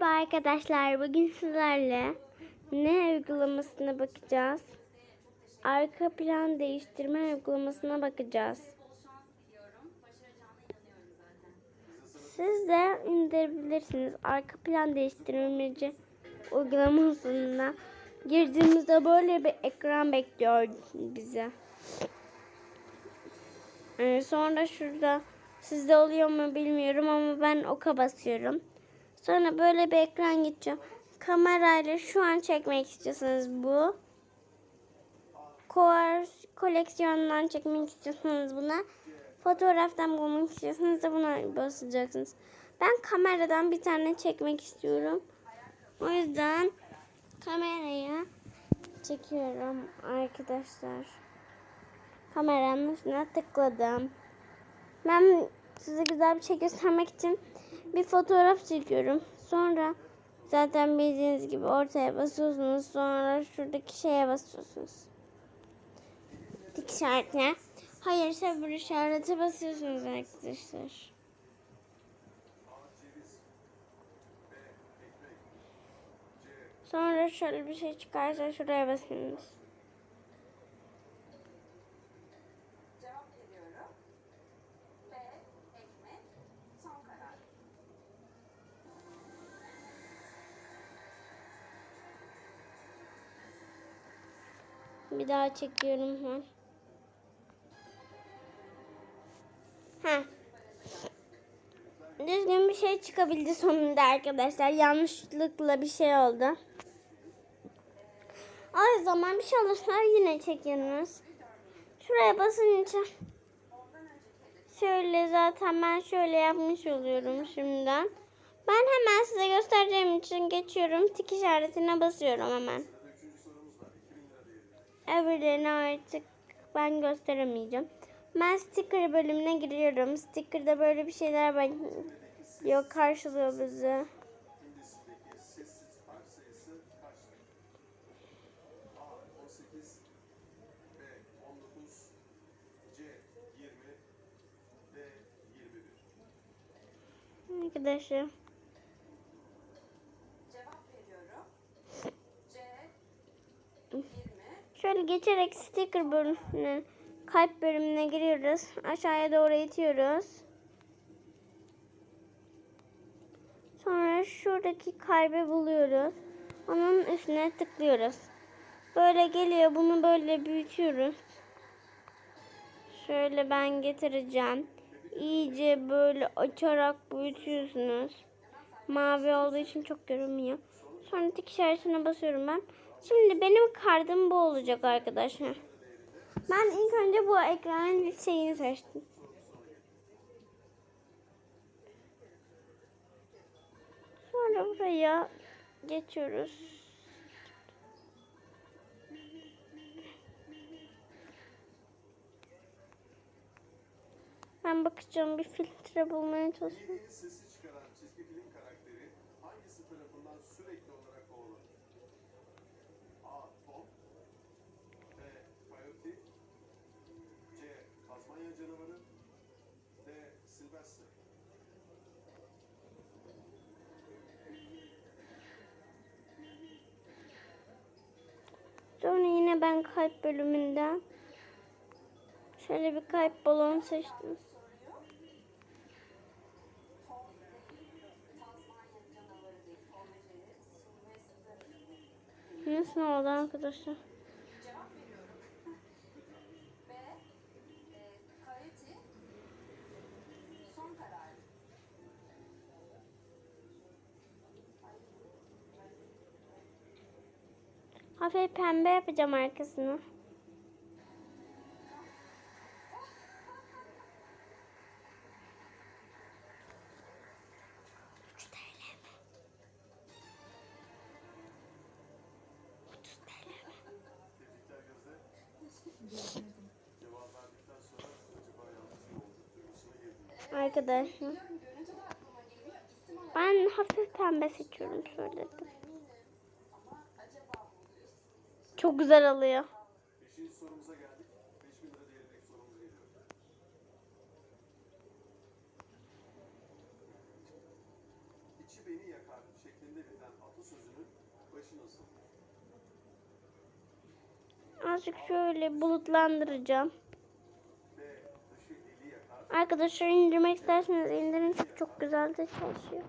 Merhaba arkadaşlar. Bugün sizlerle ne uygulamasına bakacağız? Arka plan değiştirme uygulamasına bakacağız. Siz de indirebilirsiniz. Arka plan değiştirmeci uygulamasına girdiğimizde böyle bir ekran bekliyor bize. Ee, sonra şurada sizde oluyor mu bilmiyorum ama ben oka basıyorum. Sonra böyle bir ekran geçiyor. Kamerayla şu an çekmek istiyorsanız bu. Course koleksiyondan çekmek istiyorsanız buna. Fotoğraftan bulmak istiyorsanız da buna basacaksınız. Ben kameradan bir tane çekmek istiyorum. O yüzden kameraya çekiyorum arkadaşlar. Kameranın üstüne tıkladım. Ben size güzel bir şey göstermek için bir fotoğraf çekiyorum. Sonra zaten bildiğiniz gibi ortaya basıyorsunuz. Sonra şuradaki şeye basıyorsunuz. Dik işaretine. Hayır öbür işarete basıyorsunuz arkadaşlar. Sonra şöyle bir şey çıkarsa şuraya basıyorsunuz. Daha çekiyorum ben. Ha. Düzgün bir şey çıkabildi sonunda arkadaşlar. Yanlışlıkla bir şey oldu. O zaman bir şey olursa yine çekiyorsunuz. Şuraya basınca şöyle zaten ben şöyle yapmış oluyorum şimdiden. Ben hemen size göstereceğim için geçiyorum. Tik işaretine basıyorum hemen. Öbürlerini artık ben gösteremeyeceğim. Ben sticker bölümüne giriyorum. Sticker'da böyle bir şeyler ben yok karşılıyor bizi. Arkadaşlar. Cevap veriyorum. C. 20. Şöyle geçerek sticker bölümüne, kalp bölümüne giriyoruz. Aşağıya doğru itiyoruz. Sonra şuradaki kalbi buluyoruz. Onun üstüne tıklıyoruz. Böyle geliyor. Bunu böyle büyütüyoruz. Şöyle ben getireceğim. İyice böyle açarak büyütüyorsunuz. Mavi olduğu için çok görünmüyor. Sonra tik işaretine basıyorum ben. Şimdi benim kartım bu olacak arkadaşlar. Ben ilk önce bu ekranın şeyini seçtim. Sonra buraya geçiyoruz. Ben bakacağım bir filtre bulmaya çalışıyorum. Ben kalp bölümünden şöyle bir kalp balon seçtim. Nasıl oldu arkadaşlar? Cevap veriyorum. B. E, Coyote. Son karar. Hafif pembe yapacağım arkasını. Üç TL mi? Otuz TL mi? Tebrikler Gözde. Cevap verdikten sonra acaba yanlış mı oldu duygusuna girdin. Arkadaşlar. Ben hafif pembe seçiyorum söyledim. Çok güzel alıyor. Azıcık şöyle bulutlandıracağım. Arkadaşlar indirmek isterseniz indirin çok çok güzel de çalışıyor.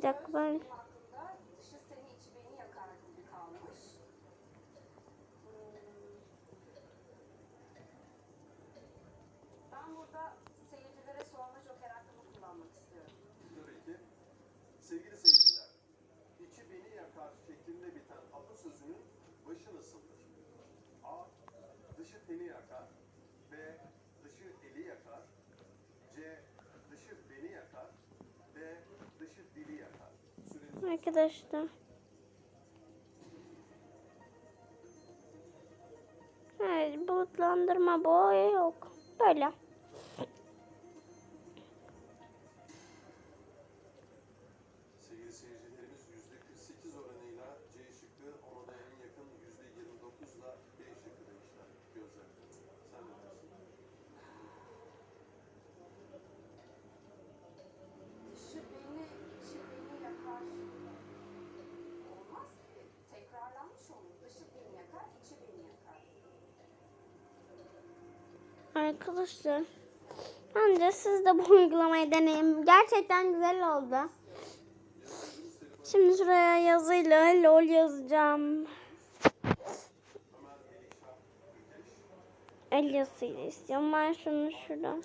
Bir dakika ben... Sevgili seyirciler, içi beni yakar, Arkadaşlar. Hayır, bulutlandırma boya yok. Böyle. Sevgili seyirciler. Arkadaşlar bence siz de bu uygulamayı deneyin. Gerçekten güzel oldu. Şimdi şuraya yazıyla lol yazacağım. El yazısıyla istiyorum. Ben şunu şuradan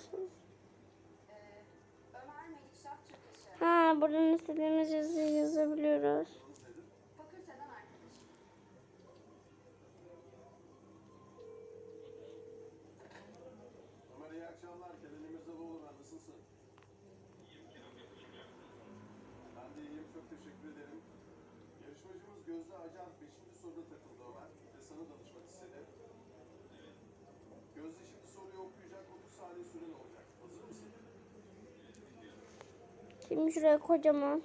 Ha buradan istediğimiz yazıyı yazabiliyoruz. değilim. Çok teşekkür ederim. Yarışmacımız Gözde Acar 5. soruda takıldı Ömer ve sana danışmak istedi. Gözde şimdi soruyu okuyacak 30 saniye süren olacak. Hazır mısın? Şimdi şuraya kocaman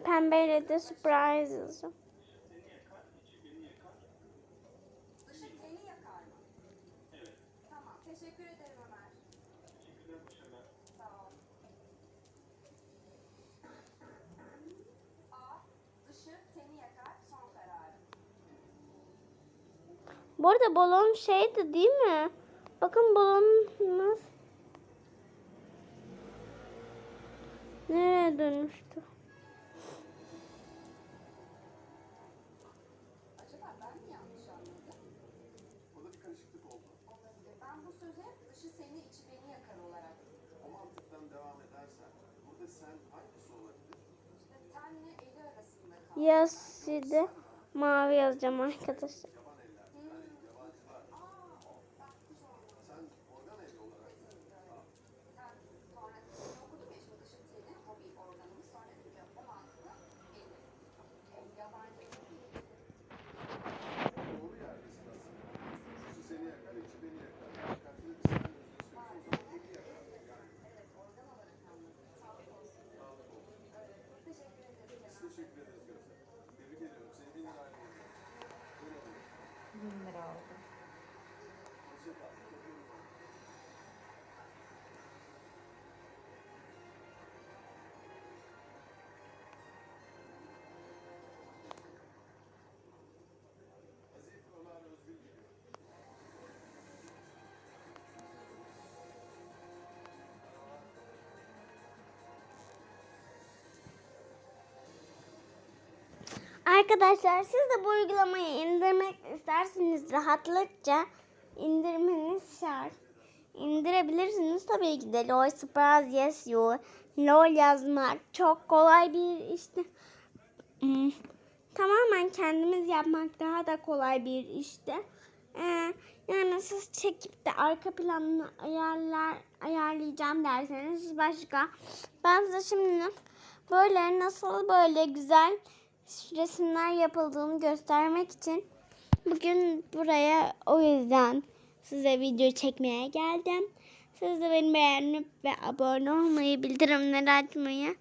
pembeyle de surprise yazacağım. Bu arada balon şeydi değil mi? Bakın balonumuz nereye dönüştü? Yaside mavi yazacağım arkadaşlar. Wow. Arkadaşlar siz de bu uygulamayı indirmek isterseniz rahatlıkça indirmeniz şart. İndirebilirsiniz tabii ki de LOL Surprise Yes You. LOL yazmak çok kolay bir işte. Hmm. Tamamen kendimiz yapmak daha da kolay bir işte. Ee, yani siz çekip de arka planını ayarlar ayarlayacağım derseniz başka. Ben size şimdi böyle nasıl böyle güzel resimler yapıldığını göstermek için bugün buraya o yüzden size video çekmeye geldim. Siz de beni beğenip ve abone olmayı, bildirimleri açmayı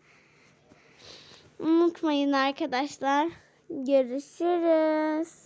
unutmayın arkadaşlar. Görüşürüz.